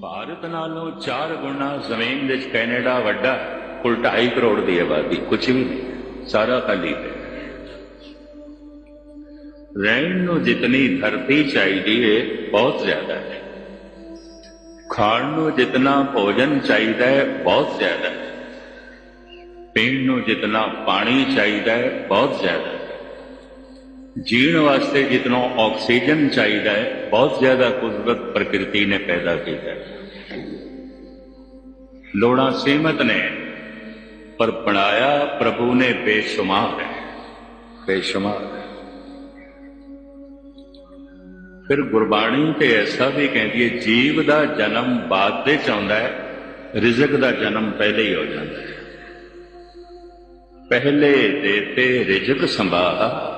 ਭਾਰਤ ਨਾਲੋਂ 4 ਗੁਣਾ ਜ਼ਮੀਨ ਵਿੱਚ ਕੈਨੇਡਾ ਵੱਡਾ ਹੈ। ਕੁੱਲ 2.5 ਕਰੋੜ ਦੀ ਆਬਾਦੀ ਕੁਝ ਵੀ ਨਹੀਂ, ਸਾਰਾ ਖਾਲੀ ਹੈ ਰਹਿਣ ਨੂੰ ਜਿਤਨੀ ਧਰਤੀ ਚਾਹੀਦੀ ਹੈ ਬਹੁਤ ਜ਼ਿਆਦਾ ਹੈ। ਖਾਣ ਨੂੰ ਜਿਤਨਾ ਭੋਜਨ ਚਾਹੀਦਾ ਹੈ ਬਹੁਤ ਜ਼ਿਆਦਾ ਹੈ। ਪੀਣ ਨੂੰ ਜਿਤਨਾ ਪਾਣੀ ਚਾਹੀਦਾ ਹੈ ਬਹੁਤ ਜ਼ਿਆਦਾ ਹੈ। ਜੀਣ ਵਾਸਤੇ ਜਿਤਨਾ ਆਕਸੀਜਨ ਚਾਹੀਦਾ ਹੈ, ਬਹੁਤ ਜ਼ਿਆਦਾ ਕੁਦਰਤ ਪ੍ਰਕਿਰਤੀ ਨੇ ਪੈਦਾ ਕੀਤਾ ਹੈ। ਲੋੜਾਂ ਸੀਮਤ ਨੇ, ਪਰ ਬਣਾਇਆ ਪ੍ਰਭੂ ਨੇ ਬੇਸ਼ੁਮਾਰ ਹੈ। ਬੇਸ਼ੁਮਾਰ ਫਿਰ ਗੁਰਬਾਣੀ ਤੇ ਐਸਾ ਵੀ ਕਹਿੰਦੀ ਹੈ, ਜੀਵ ਦਾ ਜਨਮ ਬਾਅਦ ਦੇ ਚ ਆਉਂਦਾ ਹੈ, ਰਿਜ਼ਕ ਦਾ ਜਨਮ ਪਹਿਲੇ ਹੀ ਹੋ ਜਾਂਦਾ ਹੈ। ਪਹਿਲੇ ਦੇਤੇ ਰਿਜ਼ਕ ਸੰਭਾਹਾ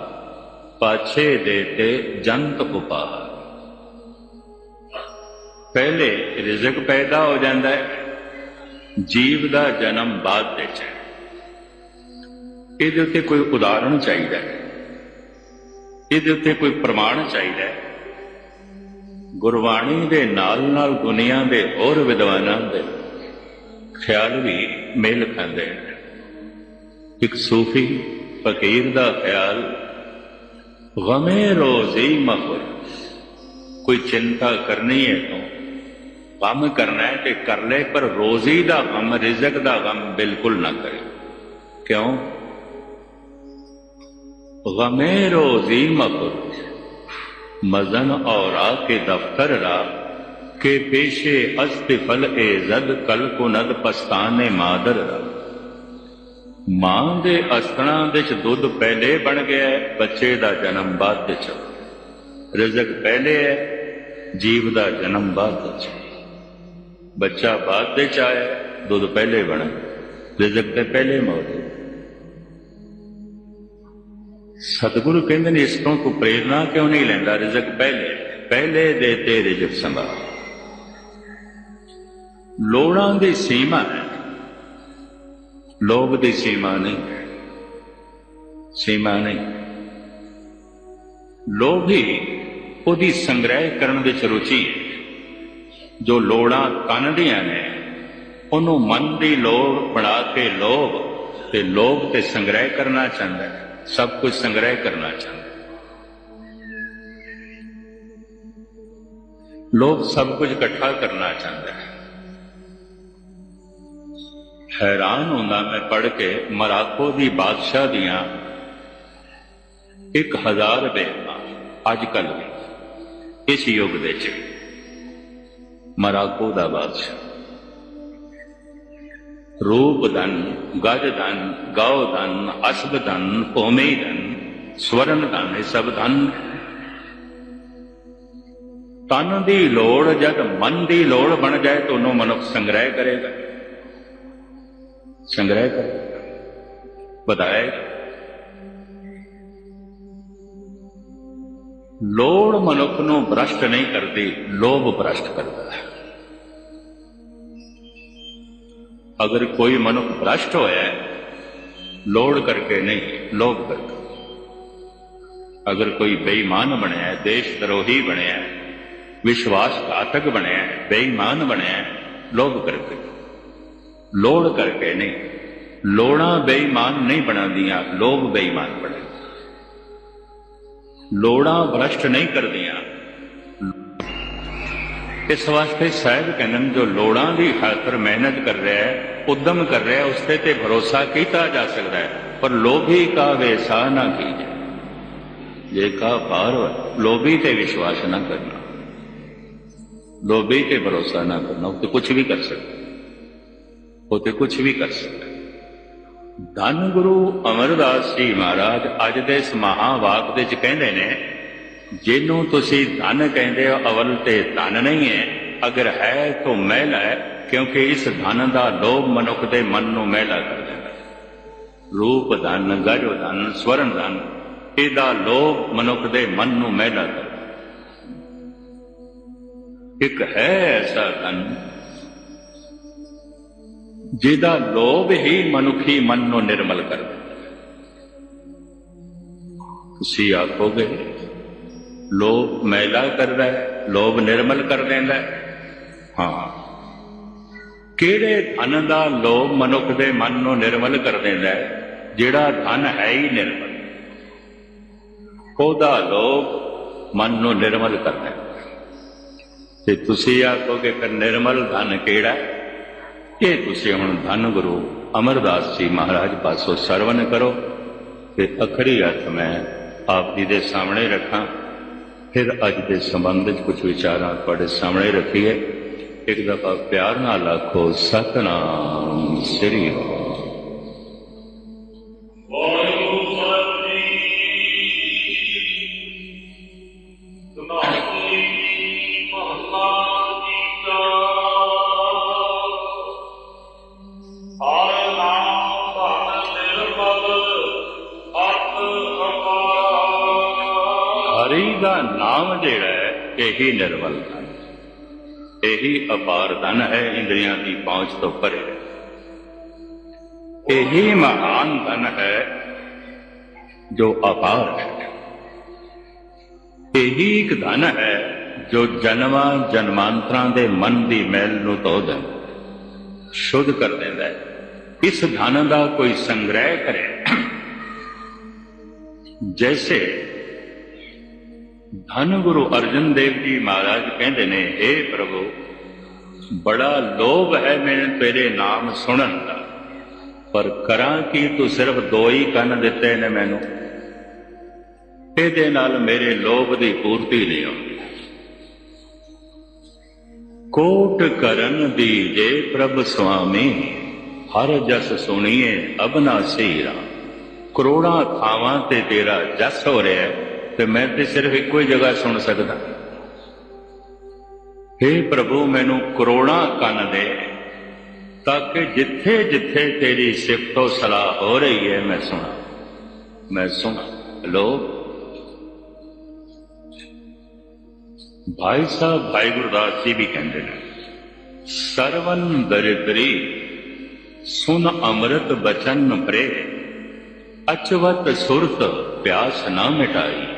ਪਾਛੇ ਦੇਤੇ ਜੰਤ ਉਪਾਹ ਪਹਿਲੇ ਰਿਜ਼ਕ ਪੈਦਾ ਹੋ ਜਾਂਦਾ ਹੈ, ਜੀਵ ਦਾ ਜਨਮ ਬਾਅਦ ਵਿੱਚ ਹੈ। ਇਹਦੇ ਉੱਤੇ ਕੋਈ ਉਦਾਹਰਣ ਚਾਹੀਦਾ ਹੈ। ਇਹਦੇ ਉੱਤੇ ਕੋਈ ਪ੍ਰਮਾਣ ਚਾਹੀਦਾ ਹੈ। ਗੁਰਬਾਣੀ ਦੇ ਨਾਲ ਨਾਲ ਦੁਨੀਆ ਦੇ ਹੋਰ ਵਿਦਵਾਨਾਂ ਦੇ ਖਿਆਲ ਵੀ ਮੇਲ ਖਾਂਦੇ ਨੇ ਇੱਕ ਸੂਫੀ ਫਕੀਰ ਦਾ ਖਿਆਲ गमे रोज़े मखोई कोई चिंता करनी है तो गम करना है तो कर ले, पर रोजी का गम, रिजक का गम बिल्कुल ना करे। क्यों? गमे रोजी मखोई मजन और के दफ्तर रा, के पेशे अस्तफल जद कल कुनद पस्तान मादर रा। ਮਾਂ ਦੇ ਅਸਤਣਾ ਵਿੱਚ ਦੁੱਧ ਪਹਿਲੇ ਬਣ ਗਿਆ ਬੱਚੇ ਦਾ ਜਨਮ ਬਾਅਦ ਵਿੱਚ। ਰਿਜ਼ਕ ਪਹਿਲੇ ਹੈ, ਜੀਵ ਦਾ ਜਨਮ ਬਾਅਦ ਵਿੱਚ। ਬੱਚਾ ਬਾਅਦ ਵਿੱਚ ਆਇਆ, ਦੁੱਧ ਪਹਿਲੇ ਬਣਾ ਰਿਜ਼ਕ ਤੇ ਪਹਿਲੇ ਮੌਜੂਦ ਸਤਿਗੁਰੂ ਕਹਿੰਦੇ ਨੇ, ਇਸ ਤੋਂ ਤੂੰ ਪ੍ਰੇਰਣਾ ਕਿਉਂ ਨਹੀਂ ਲੈਂਦਾ? ਰਿਜ਼ਕ ਪਹਿਲੇ ਪਹਿਲੇ ਦੇ ਤੇ ਰਿਜ਼ਕ ਸੰਭਾਲ। ਲੋੜਾਂ ਦੀ ਸੀਮਾ ਹੈ। ਲੋਭ ਦੀ ਸੀਮਾ ਨਹੀਂ ਸੀਮਾ ਨਹੀਂ। ਲੋਭ ਹੀ ਉਹਦੀ ਸੰਗ੍ਰਹਿ ਕਰਨ ਵਿੱਚ ਰੁਚੀ ਹੈ। ਜੋ ਲੋੜਾਂ ਤਨ ਨੇ, ਉਹਨੂੰ ਮਨ ਦੀ ਲੋਭ ਬਣਾ ਕੇ ਲੋਭ ਤੇ ਲੋਭ ਤੇ ਸੰਗ੍ਰਹਿ ਕਰਨਾ ਚਾਹੁੰਦਾ ਹੈ। ਸਭ ਕੁਝ ਸੰਗ੍ਰਹਿ ਕਰਨਾ ਚਾਹੁੰਦਾ ਹੈ। ਲੋਭ ਸਭ ਕੁਝ ਇਕੱਠਾ ਕਰਨਾ ਚਾਹੁੰਦਾ ਹੈ। ਹੈਰਾਨ ਹੁੰਦਾ ਮੈਂ ਪੜ੍ਹ ਕੇ ਮਰਾਕੋ ਦੀ ਬਾਦਸ਼ਾਹ ਦੀਆਂ 1000 ਬੇਟਾਂ ਅੱਜ ਕੱਲ ਵੀ, ਇਸ ਯੁੱਗ ਦੇ ਵਿੱਚ ਮਰਾਕੋ ਦਾ ਬਾਦਸ਼ਾਹ। ਰੂਪ ਧਨ, ਗਜ ਧਨ, ਗਾਉ ਧਨ ਅਸਬ ਧਨ ਭੂਮੀ ਸਵਰਨ ਧਨ, ਇਹ ਸਭ ਧਨ ਤਨ ਦੀ ਲੋੜ ਜਦ ਮਨ ਦੀ ਲੋੜ ਬਣ ਜਾਏ ਤਾਂ ਉਹਨੂੰ ਮਨੁੱਖ ਸੰਗ੍ਰਹਿ ਕਰੇਗਾ। ਸੰਗ੍ਰਹਿ ਕਰੇਗਾ ਬਤਾਏਗਾ ਲੋੜ ਮਨੁੱਖ ਨੂੰ ਭ੍ਰਸ਼ਟ ਨਹੀਂ ਕਰਦੀ ਲੋਭ ਭ੍ਰਸ਼ਟ ਕਰਦਾ ਹੈ ਅਗਰ ਕੋਈ ਮਨੁੱਖ ਭ੍ਰਸ਼ਟ ਹੋਇਆ ਹੈ ਲੋੜ ਕਰਕੇ ਨਹੀਂ ਲੋਭ ਕਰਕੇ ਅਗਰ ਕੋਈ ਬੇਈਮਾਨ ਬਣਿਆ ਹੈ ਦੇਸ਼ ਦਰੋਹੀ ਬਣਿਆ ਹੈ ਵਿਸ਼ਵਾਸਘਾਤਕ ਬਣਿਆ ਹੈ ਬੇਈਮਾਨ ਬਣਿਆ ਹੈ ਲੋਭ ਕਰਕੇ ਲੋੜ ਕਰਕੇ ਨਹੀਂ। ਲੋੜਾਂ ਬੇਈਮਾਨ ਨਹੀਂ ਬਣਾਉਂਦੀਆਂ, ਲੋਭ ਬੇਈਮਾਨ ਬਣੇ। ਲੋੜਾਂ ਭ੍ਰਸ਼ਟ ਨਹੀਂ ਕਰਦੀਆਂ। ਇਸ ਵਾਸਤੇ ਸਾਹਿਬ ਕਹਿੰਦੇ ਨੇ, ਜੋ ਲੋੜਾਂ ਦੀ ਖਾਤਰ ਮਿਹਨਤ ਕਰ ਰਿਹਾ ਹੈ, ਉਦਮ ਕਰ ਰਿਹਾ ਹੈ, ਉਸ ਤੇ ਤੇ ਭਰੋਸਾ ਕੀਤਾ ਜਾ ਸਕਦਾ ਹੈ। ਪਰ ਲੋਭੀ ਕਾ ਵੇਸਾ ਨਾ ਕੀਜੇ। ਜੇ ਕਾ ਪਾਰ ਲੋਭੀ ਤੇ ਵਿਸ਼ਵਾਸ ਨਾ ਕਰਨਾ। ਲੋਭੀ ਤੇ ਭਰੋਸਾ ਨਾ ਕਰਨਾ, ਉਹ ਤੇ ਕੁਝ ਵੀ ਕਰ ਸਕਦਾ। ਉਹ ਤੇ ਕੁਝ ਵੀ ਕਰ ਸਕਦਾ ਧੰਨ ਗੁਰੂ ਅਮਰਦਾਸ ਜੀ ਮਹਾਰਾਜ ਅੱਜ ਦੇ ਇਸ ਮਹਾਵਾਕ ਦੇ ਚ ਕਹਿੰਦੇ ਨੇ ਜਿਹਨੂੰ ਤੁਸੀਂ ਧਨ ਕਹਿੰਦੇ ਹੋ ਅਵਲ ਤੇ ਧਨ ਨਹੀਂ ਹੈ ਅਗਰ ਹੈ ਤਾਂ ਮਹਿਲਾ ਹੈ ਕਿਉਂਕਿ ਇਸ ਧਨ ਦਾ ਲੋਭ ਮਨੁੱਖ ਦੇ ਮਨ ਨੂੰ ਮਹਿਲਾ ਕਰ ਦਿੰਦਾ ਰੂਪ ਧਨ ਗਜ ਧਨ ਸਵਰਨ ਧਨ ਇਹਦਾ ਲੋਭ ਮਨੁੱਖ ਦੇ ਮਨ ਨੂੰ ਮਹਿਲਾ ਕਰਦਾ ਇੱਕ ਹੈ ਐਸਾ ਧਨ ਜਿਹਦਾ ਲੋਭ ਹੀ ਮਨੁੱਖੀ ਮਨ ਨੂੰ ਨਿਰਮਲ ਕਰ ਦਿੰਦਾ ਤੁਸੀਂ ਆਖੋਗੇ, ਲੋਭ ਮੈਲਾ ਕਰਦਾ ਹੈ, ਲੋਭ ਨਿਰਮਲ ਕਰ ਦਿੰਦਾ ਹੈ। ਹਾਂ। ਕਿਹੜੇ ਧਨ ਦਾ ਲੋਭ ਮਨੁੱਖ ਦੇ ਮਨ ਨੂੰ ਨਿਰਮਲ ਕਰ ਦਿੰਦਾ ਹੈ, ਜਿਹੜਾ ਧਨ ਹੈ ਹੀ ਨਿਰਮਲ। ਉਹਦਾ ਲੋਭ ਮਨ ਨੂੰ ਨਿਰਮਲ ਕਰਦਾ ਹੈ। ਤੇ ਤੁਸੀਂ ਆਖੋਗੇ ਕਿ ਨਿਰਮਲ ਧਨ ਕਿਹੜਾ ਹੈ? ਇਹ ਤੁਸੀਂ ਹੁਣ ਧੰਨ ਗੁਰੂ ਅਮਰਦਾਸ ਜੀ ਮਹਾਰਾਜ ਪਾਸੋਂ ਸਰਵਨ ਕਰੋ ਤੇ ਅਖਰੀ ਅਰਥ ਮੈਂ ਆਪ ਜੀ ਦੇ ਸਾਹਮਣੇ ਰੱਖਾਂ। ਫਿਰ ਅੱਜ ਦੇ ਸੰਬੰਧ ਵਿੱਚ ਕੁਝ ਵਿਚਾਰਾਂ ਤੁਹਾਡੇ ਸਾਹਮਣੇ ਰੱਖੀਏ। ਇੱਕ ਦਫਾ ਪਿਆਰ ਨਾਲ ਆਖੋ, ਸਤਨਾਮ ਸ੍ਰੀ ਇਹੀ ਨਿਰਮਲ ਧਨ। ਇਹੀ ਅਪਾਰ ਧਨ ਹੈ ਇੰਦਰੀਆਂ ਦੀ ਪਹੁੰਚ ਤੋਂ ਪਰੇ। ਇਹੀ ਮਹਾਨ ਧਨ ਹੈ ਜੋ ਅਪਾਰ ਹੈ। ਇਹੀ ਇੱਕ ਧਨ ਹੈ ਜੋ ਜਨਮਾਂ ਜਨਮਾਂਤਰਾਂ ਦੇ ਮਨ ਦੀ ਮੈਲ ਨੂੰ ਧੋ ਦਿੰਦਾ ਸ਼ੁੱਧ ਕਰ ਦਿੰਦਾ ਹੈ। ਇਸ ਧਨ ਦਾ ਕੋਈ ਸੰਗ੍ਰਹਿ ਕਰੇ। ਜੈਸੇ ਧੰਨ ਗੁਰੂ ਅਰਜਨ ਦੇਵ ਜੀ ਮਹਾਰਾਜ ਕਹਿੰਦੇ ਨੇ हे ਪ੍ਰਭੂ, ਬੜਾ ਲੋਭ ਹੈ ਮੈਨੂੰ ਤੇਰੇ ਨਾਮ ਸੁਣਨ ਦਾ। ਪਰ ਕਰਾਂ ਕੀ ਤੂੰ ਸਿਰਫ ਦੋ ਹੀ ਕੰਨ ਦਿੱਤੇ ਨੇ ਮੈਨੂੰ? ਇਹਦੇ ਨਾਲ ਮੇਰੇ ਲੋਭ ਦੀ ਪੂਰਤੀ ਨਹੀਂ ਹੁੰਦੀ ਕੋਟ ਕਰਨ ਦੀ ਜੇ ਪ੍ਰਭ ਸੁਆਮੀ, ਹਰ ਜਸ ਸੁਣੀਏ ਅਬਨਾ ਸੀਰਾ। ਕਰੋੜਾਂ ਥਾਵਾਂ ਤੇ ਤੇਰਾ ਜਸ ਹੋ ਰਿਹਾ ਹੈ। ਤੇ ਮੈਂ ਤੇ ਸਿਰਫ ਇੱਕੋ ਹੀ ਜਗ੍ਹਾ ਸੁਣ ਸਕਦਾ। हे ਪ੍ਰਭੂ, ਮੈਨੂੰ ਕਰੋੜਾਂ ਕੰਨ ਦੇ, ਤਾਂ ਕਿ ਜਿੱਥੇ ਜਿੱਥੇ ਤੇਰੀ ਸਿਫਤੋ ਸਲਾਹ ਹੋ ਰਹੀ ਹੈ, ਮੈਂ ਸੁਣਾ। ਮੈਂ ਸੁਣਾ। ਲੋ ਭਾਈ ਸਾਹਿਬ, ਭਾਈ ਗੁਰਦਾਸ ਜੀ ਵੀ ਕਹਿੰਦੇ ਨੇ, ਸਰਵਨ ਦਰਿਦਰੀ, ਸੁਨ ਅੰਮ੍ਰਿਤ ਬਚਨ ਪ੍ਰੇ ਅਚਵਤ ਸੁਰਤ ਪਿਆਸ ਨਾ ਮਿਟਾਈ।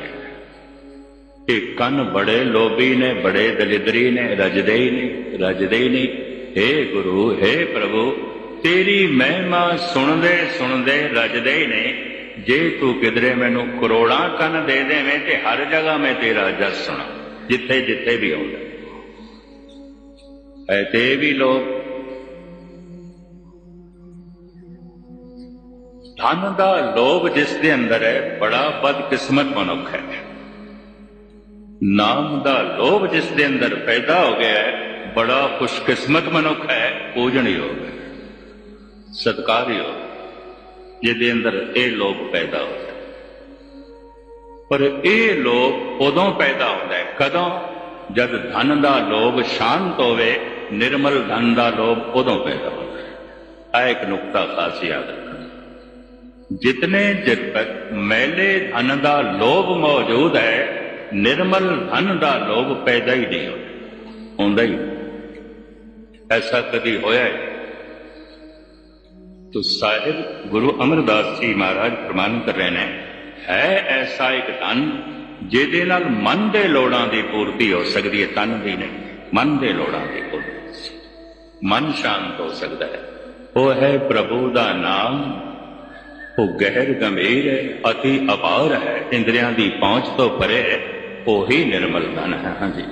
ਇਹ ਕੰਨ ਬੜੇ ਲੋਭੀ ਨੇ, ਬੜੇ ਦਲਿਦਰੀ ਨੇ, ਰਜਦੇ ਹੀ ਨਹੀਂ, ਰਜਦੇ ਹੀ ਨਹੀਂ। हे ਗੁਰੂ हे ਪ੍ਰਭੂ, ਤੇਰੀ ਮਹਿਮਾ ਸੁਣਦੇ ਸੁਣਦੇ ਰਜਦੇ ਹੀ ਨਹੀਂ ਜੇ ਤੂੰ ਕਿਧਰੇ ਮੈਨੂੰ ਕਰੋੜਾਂ ਕੰਨ ਦੇ ਦੇਵੇਂ ਤੇ ਹਰ ਜਗ੍ਹਾ ਮੈਂ ਤੇਰਾ ਜਸ ਸੁਣਾ, ਜਿੱਥੇ ਜਿੱਥੇ ਵੀ ਆਉਂਦਾ। ਐ ਤੇ ਵੀ ਲੋਕ ਧਨ ਦਾ ਲੋਭ ਜਿਸ ਦੇ ਅੰਦਰ ਹੈ, ਬੜਾ ਬਦਕਿਸਮਤ ਮਨੁੱਖ ਹੈ। ਨਾਮ ਦਾ ਲੋਭ ਜਿਸ ਦੇ ਅੰਦਰ ਪੈਦਾ ਹੋ ਗਿਆ ਹੈ, ਬੜਾ ਖੁਸ਼ਕਿਸਮਤ ਮਨੁੱਖ ਹੈ, ਪੂਜਣਯੋਗ ਹੈ, ਸਤਕਾਰਯੋਗ ਜਿਹਦੇ ਅੰਦਰ ਇਹ ਲੋਭ ਪੈਦਾ ਹੋ ਪਰ ਇਹ ਲੋਭ ਉਦੋਂ ਪੈਦਾ ਹੁੰਦਾ ਹੈ, ਕਦੋਂ? ਜਦ ਧਨ ਦਾ ਲੋਭ ਸ਼ਾਂਤ ਹੋਵੇ, ਨਿਰਮਲ ਧਨ ਦਾ ਲੋਭ ਉਦੋਂ ਪੈਦਾ ਹੁੰਦਾ ਹੈ। ਆ ਇੱਕ ਨੁਕਤਾ ਖਾਸ ਯਾਦ ਰੱਖਣਾ ਜਿਤਨੇ ਚਿਰ ਤੱਕ ਮੈਲੇ ਧਨ ਦਾ ਲੋਭ ਮੌਜੂਦ ਹੈ ਨਿਰਮਲ ਧਨ ਦਾ ਲੋਭ ਪੈਦਾ ਹੀ ਨਹੀਂ ਹੁੰਦਾ। ਹੀ ਐਸਾ ਕਦੀ ਹੋਇਆ ਹੈ? ਤੋ ਸਾਹਿਬ, ਗੁਰੂ ਅਮਰਦਾਸ ਜੀ ਮਹਾਰਾਜ ਪ੍ਰਮਾਣ ਕਰ ਰਹੇ ਨੇ ਹੈ ਐਸਾ ਇੱਕ ਧਨ ਜਿਹਦੇ ਨਾਲ ਮਨ ਦੇ ਲੋੜਾਂ ਦੀ ਪੂਰਤੀ ਹੋ ਸਕਦੀ ਹੈ। ਤਨ ਦੀ ਨਹੀਂ, ਮਨ ਦੇ ਲੋੜਾਂ ਦੀ ਪੂਰਤੀ ਮਨ ਸ਼ਾਂਤ ਹੋ ਸਕਦਾ ਹੈ। ਉਹ ਹੈ ਪ੍ਰਭੂ ਦਾ ਨਾਮ। ਉਹ ਗਹਿਰ ਗੰਭੀਰ ਹੈ, ਅਤੀ ਅਪਾਰ ਹੈ। ਇੰਦਰੀਆਂ ਦੀ ਪਹੁੰਚ ਤੋਂ ਪਰੇ ਹੈ। ਉਹੀ ਨਿਰਮਲ ਧਨ ਹੈ, ਹਾਂਜੀ।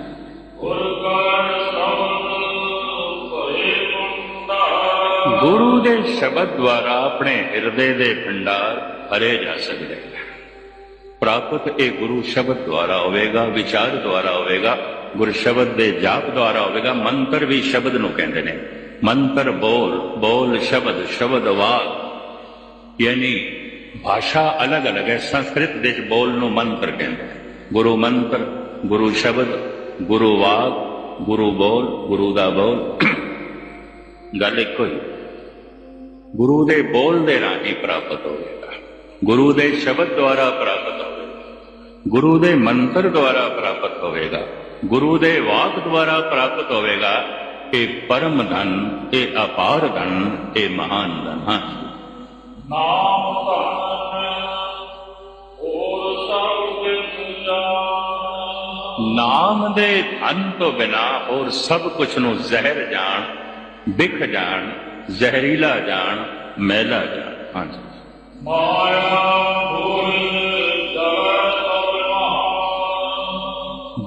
ਗੁਰੂ ਦੇ ਸ਼ਬਦ ਦੁਆਰਾ ਆਪਣੇ ਹਿਰਦੇ ਦੇ ਭੰਡਾਰ ਭਰੇ ਜਾ ਸਕਦੇ ਹਨ ਪ੍ਰਾਪਤ ਇਹ ਗੁਰੂ ਸ਼ਬਦ ਦੁਆਰਾ ਹੋਵੇਗਾ, ਵਿਚਾਰ ਦੁਆਰਾ ਹੋਵੇਗਾ ਗੁਰ ਸ਼ਬਦ ਦੇ ਜਾਪ ਦੁਆਰਾ ਹੋਵੇਗਾ, ਮੰਤਰ ਵੀ ਸ਼ਬਦ ਨੂੰ ਕਹਿੰਦੇ ਨੇ। ਮੰਤਰ ਬੋਲ ਬੋਲ ਸ਼ਬਦ ਸ਼ਬਦ ਵਾਕ, ਯਾਨੀ ਭਾਸ਼ਾ ਅਲੱਗ ਅਲੱਗ ਹੈ, ਸੰਸਕ੍ਰਿਤ ਦੇ ਵਿੱਚ ਬੋਲ ਨੂੰ ਮੰਤਰ ਕਹਿੰਦੇ ਨੇ। ਗੁਰੂ ਮੰਤਰ, ਗੁਰੂ ਸ਼ਬਦ, ਗੁਰੂ ਵਾਕ, ਗੁਰੂ ਬੋਲ, ਗੁਰੂ ਦਾ ਬੋਲ। ਗੱਲ ਇੱਕੋ ਹੀ। ਗੁਰੂ ਦੇ ਬੋਲ ਦੇ ਰਾਹੀਂ ਪ੍ਰਾਪਤ ਹੋਵੇਗਾ ਗੁਰੂ ਦੇ ਸ਼ਬਦ ਦੁਆਰਾ ਪ੍ਰਾਪਤ ਹੋਵੇਗਾ। ਗੁਰੂ ਦੇ ਮੰਤਰ ਦੁਆਰਾ ਪ੍ਰਾਪਤ ਹੋਵੇਗਾ। ਗੁਰੂ ਦੇ ਵਾਕ ਦੁਆਰਾ ਪ੍ਰਾਪਤ ਹੋਵੇਗਾ ਇਹ ਪਰਮ ਧਨ, ਇਹ ਅਪਾਰ ਧਨ, ਇਹ ਮਹਾਨ ਧਨ ਹਾਂ ਨਾਮ ਦੇ ਧਨ ਤੋਂ ਬਿਨਾ ਹੋਰ ਸਭ ਕੁਝ ਨੂੰ ਜ਼ਹਿਰ ਜਾਣ ਵਿਖ ਜਾਣ ਜ਼ਹਿਰੀਲਾ ਜਾਣ ਮੈਲਾ ਜਾਣ। ਹਾਂਜੀ। ਮਾਇਆ ਭੂਲ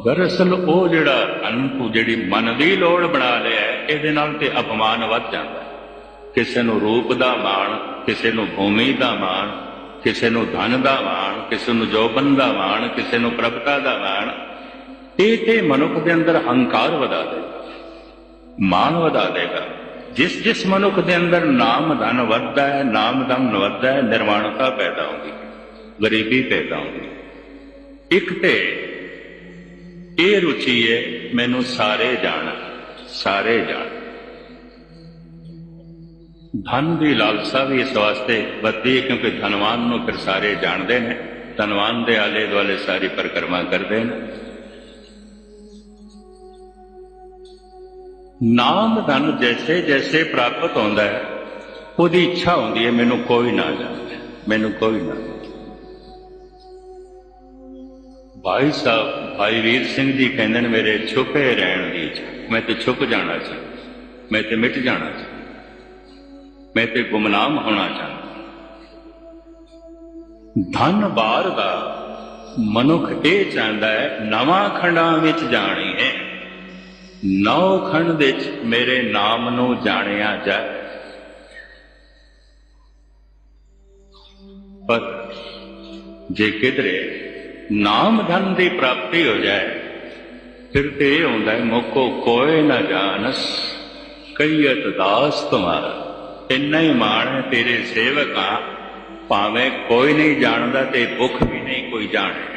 ਦਰਅਸਲ ਉਹ ਜਿਹੜਾ ਧਨ ਤੂੰ ਜਿਹੜੀ ਮਨ ਦੀ ਲੋੜ ਬਣਾ ਲਿਆ ਇਹਦੇ ਨਾਲ ਤੇ ਅਪਮਾਨ ਵੱਧ ਜਾਂਦਾ ਹੈ। ਕਿਸੇ ਨੂੰ ਰੂਪ ਦਾ ਮਾਣ ਕਿਸੇ ਨੂੰ ਭੂਮੀ ਦਾ ਮਾਣ ਕਿਸੇ ਨੂੰ ਧਨ ਦਾ ਮਾਣ ਕਿਸੇ ਨੂੰ ਜੋਬਨ ਦਾ ਮਾਣ ਕਿਸੇ ਨੂੰ ਪ੍ਰਭਤਾ ਦਾ ਮਾਣ ਇਹ ਤੇ ਮਨੁੱਖ ਦੇ ਅੰਦਰ ਹੰਕਾਰ ਵਧਾ ਦੇਗਾ ਮਾਣ ਵਧਾ ਦੇਗਾ ਜਿਸ ਜਿਸ ਮਨੁੱਖ ਦੇ ਅੰਦਰ ਨਾਮ ਧਨ ਵੱਧਦਾ ਹੈ ਨਾਮ ਧਨ ਵੱਧਦਾ ਹੈ ਨਿਰਵਾਣਤਾ ਪੈਦਾ ਹੁੰਦੀ ਗਰੀਬੀ ਪੈਦਾ ਹੁੰਦੀ ਇੱਕ ਤੇ ਇਹ ਰੁਚੀ ਹੈ ਮੈਨੂੰ ਸਾਰੇ ਜਾਣ ਸਾਰੇ ਜਾਣ ਧਨ ਦੀ ਲਾਲਸਾ ਵੀ ਇਸ ਵਾਸਤੇ ਵੱਧਦੀ ਹੈ ਕਿਉਂਕਿ ਧਨਵਾਨ ਨੂੰ ਫਿਰ ਸਾਰੇ ਜਾਣਦੇ ਨੇ ਧਨਵਾਨ ਦੇ ਆਲੇ ਦੁਆਲੇ ਸਾਰੀ ਪਰਿਕਰਮਾ ਕਰਦੇ ਨੇ ਨਾਮ ਧਨ ਜੈਸੇ ਜੈਸੇ ਪ੍ਰਾਪਤ ਹੁੰਦਾ ਹੈ, ਉਹਦੀ ਇੱਛਾ ਹੁੰਦੀ ਹੈ, ਮੈਨੂੰ ਕੋਈ ਨਾ ਜਾਣੇ, ਮੈਨੂੰ ਕੋਈ ਨਾ ਭਾਈ ਸਾਹਿਬ, ਭਾਈ ਵੀਰ ਸਿੰਘ ਜੀ ਕਹਿੰਦੇ ਨੇ, ਮੇਰੇ ਛੁਪੇ ਰਹਿਣ ਦੀ ਮੈਂ ਤੇ ਛੁਪ ਜਾਣਾ ਚਾਹੁੰਦਾ, ਮੈਂ ਤੇ ਮਿਟ ਜਾਣਾ ਚਾਹੁੰਦਾ, ਮੈਂ ਤੇ ਗੁਮਨਾਮ ਹੋਣਾ ਚਾਹੁੰਦਾ। ਧਨ ਬਾਰ ਦਾ ਮਨੁੱਖ ਇਹ ਚਾਹੁੰਦਾ ਹੈ, ਨਵਾਂ ਖੰਡਾਂ ਵਿੱਚ ਜਾਣੀ ਹੈ। ਨੌ ਖੰਡ ਵਿੱਚ ਮੇਰੇ ਨਾਮ ਨੂੰ ਜਾਣਿਆ ਜਾਏ। ਪਰ ਜੇ ਕਿਧਰੇ ਨਾਮ ਧਨ ਦੀ ਪ੍ਰਾਪਤੀ ਹੋ ਜਾਏ, ਫਿਰ ਤੇ ਇਹ ਹੁੰਦਾ ਹੈ, ਮੋਕੋ ਕੋਏ ਨਾ ਜਾਣਸ ਕਈਤ ਦਾਸ ਤੁਮਾਰਾ। ਇੰਨਾ ਹੀ ਮਾਣ ਹੈ ਤੇਰੇ ਸੇਵਕਾਂ, ਭਾਵੇਂ ਕੋਈ ਨਹੀਂ ਜਾਣਦਾ ਤੇ ਭੁੱਖ ਵੀ ਨਹੀਂ ਕੋਈ ਜਾਣੇ।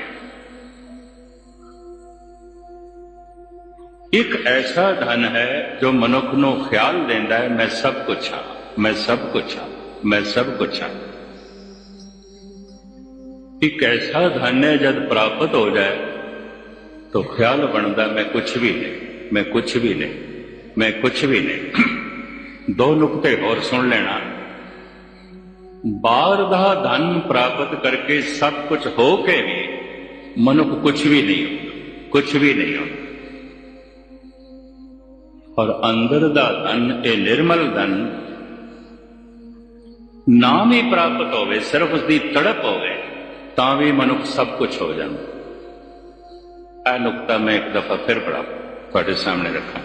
ਇੱਕ ਐਸਾ ਧਨ ਹੈ ਜੋ ਮਨੁੱਖ ਨੂੰ ਖਿਆਲ ਦਿੰਦਾ ਹੈ, ਮੈਂ ਸਭ ਕੁਝ ਹਾਂ, ਮੈਂ ਸਭ ਕੁਝ ਹਾਂ, ਮੈਂ ਸਭ ਕੁਝ ਹਾਂ। ਇੱਕ ਐਸਾ ਧਨ ਹੈ, ਜਦ ਪ੍ਰਾਪਤ ਹੋ ਜਾਏ, ਤਾਂ ਖਿਆਲ ਬਣਦਾ, ਮੈਂ ਕੁਝ ਵੀ ਨਹੀਂ, ਮੈਂ ਕੁਝ ਵੀ ਨਹੀਂ, ਮੈਂ ਕੁਝ ਵੀ ਨਹੀਂ। ਦੋ ਨੁਕਤੇ ਹੋਰ ਸੁਣ ਲੈਣਾ। ਬਾਹਰ ਦਾ ਧਨ ਪ੍ਰਾਪਤ ਕਰਕੇ ਸਭ ਕੁਝ ਹੋ ਕੇ ਵੀ ਮਨੁੱਖ ਕੁਝ ਵੀ ਨਹੀਂ ਹੁੰਦਾ ਕੁਝ ਵੀ ਨਹੀਂ ਹੁੰਦਾ। ਔਰ ਅੰਦਰ ਦਾ ਧਨ ਇਹ ਨਿਰਮਲ ਧਨ ਨਾਮ ਹੀ ਪ੍ਰਾਪਤ ਹੋਵੇ ਸਿਰਫ ਉਸ ਦੀ ਤੜਪ ਹੋਵੇ ਤਾਂ ਵੀ ਮਨੁੱਖ ਸਭ ਕੁਝ ਹੋ ਜਾਂਦਾ ਇਹ ਨੁਕਤਾ ਮੈਂ ਇੱਕ ਦਫਾ ਫਿਰ ਪੜਾ ਤੁਹਾਡੇ ਸਾਹਮਣੇ ਰੱਖਾਂ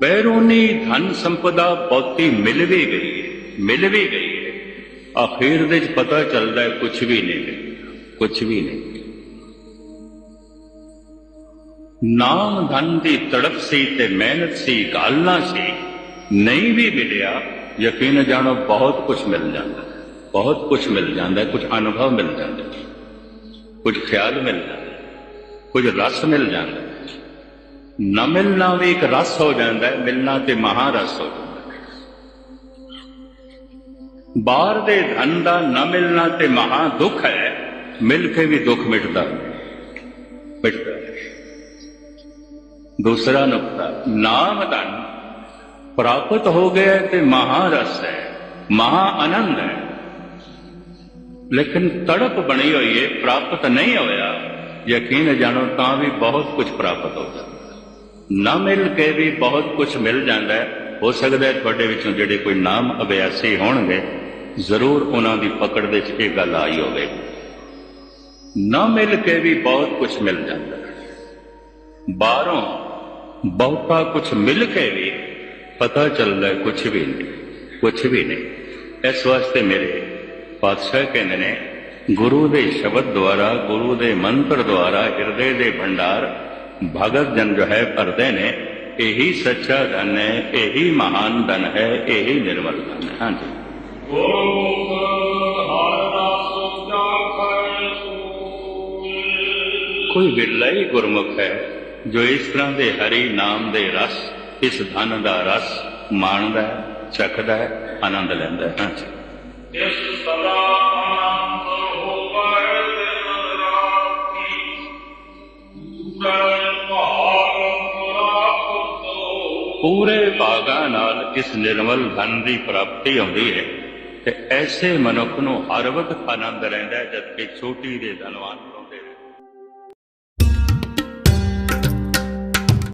ਬੈਰੂਨੀ ਧਨ ਸੰਪਦਾ ਬਹੁਤੀ ਮਿਲ ਵੀ ਗਈ ਹੈ ਮਿਲ ਵੀ ਗਈ ਹੈ ਆਖਿਰ ਦੇ ਵਿੱਚ ਪਤਾ ਚੱਲਦਾ ਹੈ ਕੁਝ ਵੀ ਨਹੀਂ ਕੁਝ ਵੀ ਨਹੀਂ ਨਾਮ ਧਨ ਦੀ ਤੜਪ ਸੀ ਤੇ ਮਿਹਨਤ ਸੀ ਗਾਲਣਾ ਸੀ। ਨਹੀਂ ਵੀ ਮਿਲਿਆ ਯਕੀਨ ਜਾਣੋ ਬਹੁਤ ਕੁਝ ਮਿਲ ਜਾਂਦਾ। ਬਹੁਤ ਕੁਝ ਮਿਲ ਜਾਂਦਾ ਹੈ, ਕੁਝ ਅਨੁਭਵ ਮਿਲ ਜਾਂਦਾ। ਹੈ। ਕੁਝ ਖਿਆਲ ਮਿਲ ਜਾਂਦਾ ਹੈ, ਕੁਝ ਰਸ ਮਿਲ ਜਾਂਦਾ। ਨਾ ਮਿਲਣਾ ਵੀ ਇੱਕ ਰਸ ਹੋ ਜਾਂਦਾ ਹੈ ਮਿਲਣਾ ਤੇ ਮਹਾ ਰਸ ਹੋ ਜਾਂਦਾ। ਹੈ ਬਾਹਰ ਦੇ ਧਨ ਦਾ ਨਾ ਮਿਲਣਾ ਤੇ ਮਹਾ ਦੁੱਖ ਹੈ ਮਿਲ ਕੇ ਵੀ ਦੁੱਖ ਮਿਟਦਾ। ਮਿਟਦਾ ਦੂਸਰਾ ਨੁਕਤਾ, ਨਾਮ ਧਨ। ਪ੍ਰਾਪਤ ਹੋ ਗਿਆ ਤੇ ਮਹਾ ਰਸ ਹੈ ਮਹਾ ਆਨੰਦ ਹੈ। ਲੇਕਿਨ ਤੜਪ ਬਣੀ ਹੋਈ ਹੈ ਪ੍ਰਾਪਤ ਨਹੀਂ ਹੋਇਆ। ਯਕੀਨ ਜਾਣੋ, ਤਾਂ ਵੀ ਬਹੁਤ ਕੁਝ ਪ੍ਰਾਪਤ ਹੋ ਜਾਂਦਾ। ਨਾ ਮਿਲ ਕੇ ਵੀ ਬਹੁਤ ਕੁਝ ਮਿਲ ਜਾਂਦਾ ਹੈ। ਹੋ ਸਕਦਾ ਹੈ ਤੁਹਾਡੇ ਵਿੱਚੋਂ ਜਿਹੜੇ ਕੋਈ ਨਾਮ ਅਭਿਆਸੀ ਹੋਣਗੇ, ਜ਼ਰੂਰ ਉਹਨਾਂ ਦੀ ਪਕੜ ਵਿੱਚ ਇਹ ਗੱਲ ਆਈ ਹੋਵੇ। ਨਾ ਮਿਲ ਕੇ ਵੀ ਬਹੁਤ ਕੁਝ ਮਿਲ ਜਾਂਦਾ ਹੈ। ਬਾਹਰੋਂ ਬਹੁਤਾ ਕੁਝ ਮਿਲ ਕੇ ਵੀ ਪਤਾ ਚੱਲਦਾ ਹੈ ਕੁਝ ਵੀ ਨਹੀਂ ਕੁਝ ਵੀ ਨਹੀਂ। ਇਸ ਵਾਸਤੇ ਮੇਰੇ ਪਾਤਸ਼ਾਹ ਕਹਿੰਦੇ ਨੇ, ਗੁਰੂ ਦੇ ਸ਼ਬਦ ਦੁਆਰਾ, ਗੁਰੂ ਦੇ ਮੰਤਰ ਦੁਆਰਾ, ਹਿਰਦੇ ਦੇ ਭੰਡਾਰ ਭਗਤ ਜਨ ਜੋ ਹੈ ਭਰਦੇ ਨੇ, ਇਹੀ ਸੱਚਾ ਧਨ ਹੈ, ਇਹੀ ਮਹਾਨ ਧਨ ਹੈ, ਇਹੀ ਨਿਰਮਲ ਧਨ ਹੈ। ਹਾਂਜੀ। ਕੋਈ ਵਿਰਲਾ ਹੀ ਗੁਰਮੁਖ ਹੈ। ਜੋ ਇਸ ਤਰ੍ਹਾਂ ਦੇ ਹਰੀ ਨਾਮ ਦੇ ਰਸ ਇਸ ਧਨ ਦਾ ਰਸ ਮਾਣਦਾ ਹੈ ਚਖਦਾ ਹੈ ਆਨੰਦ ਲੈਂਦਾ ਹੈ। ਹਾਂਜੀ। ਇਸ ਸਦਾ ਆਨੰਦ ਹੋਵੇ ਦਿਨ ਰਾਤੀ। ਪੂਰੇ ਭਾਗ ਪ੍ਰਾਪਤ ਪੂਰੇ ਭਾਗਾਂ ਨਾਲ ਇਸ ਨਿਰਮਲ ਧਨ ਦੀ ਪ੍ਰਾਪਤੀ ਹੁੰਦੀ ਹੈ ਤੇ ਐਸੇ ਮਨੁੱਖ ਨੂੰ ਹਰ ਵਕਤ ਆਨੰਦ ਰਹਿੰਦਾ ਹੈ ਜਦਕਿ ਛੋਟੀ ਦੇ ਧਨਵਾਨ